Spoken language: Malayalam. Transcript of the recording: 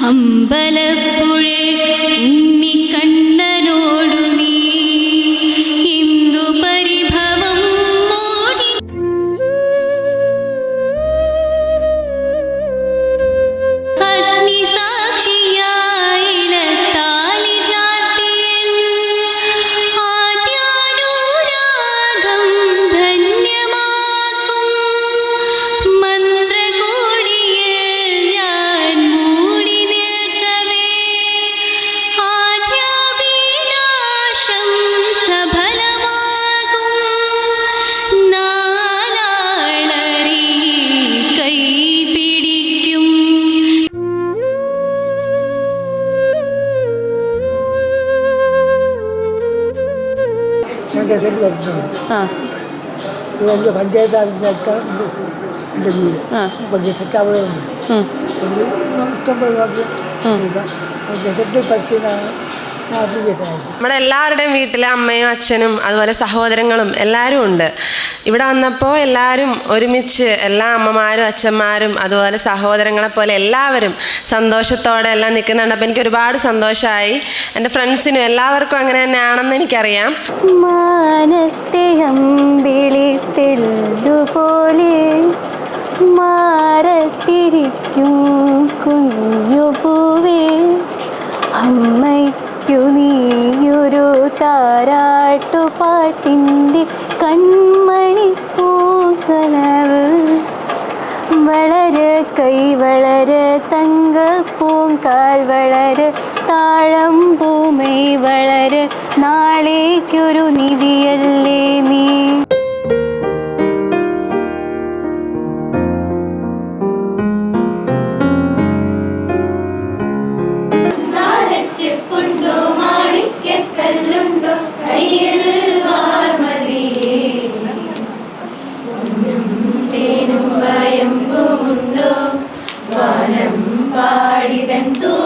അമ്പലപ്പുഴേ ejemplo, ah. cuando mandé a dar un de vida, porque se acabó Porque no, no, no, no, നമ്മുടെ എല്ലാവരുടെയും വീട്ടിലെ അമ്മയും അച്ഛനും അതുപോലെ സഹോദരങ്ങളും എല്ലാവരും ഉണ്ട്. ഇവിടെ വന്നപ്പോൾ എല്ലാവരും ഒരുമിച്ച് എല്ലാ അമ്മമാരും അച്ഛന്മാരും അതുപോലെ സഹോദരങ്ങളെ പോലെ എല്ലാവരും സന്തോഷത്തോടെ എല്ലാം നിൽക്കുന്നുണ്ട്. അപ്പോൾ എനിക്ക് ഒരുപാട് സന്തോഷമായി എന്റെ ഫ്രണ്ട്സിനും എല്ലാവർക്കും അങ്ങനെ തന്നെയാണെന്ന് എനിക്കറിയാം. മാനത്തെ മാറത്തിരിക്കും കുഞ്ഞു പൂവേ നീയൊരു താരാട്ടുപാട്ടിന്റെ കൺമണി പൂക്കലർ വളരെ കൈ വളരെ തങ്ക പൂങ്കാൽ വളരെ താഴം പൂമൈ വളരെ നാളേക്കൊരു നിധിയല്ലേ? momentum.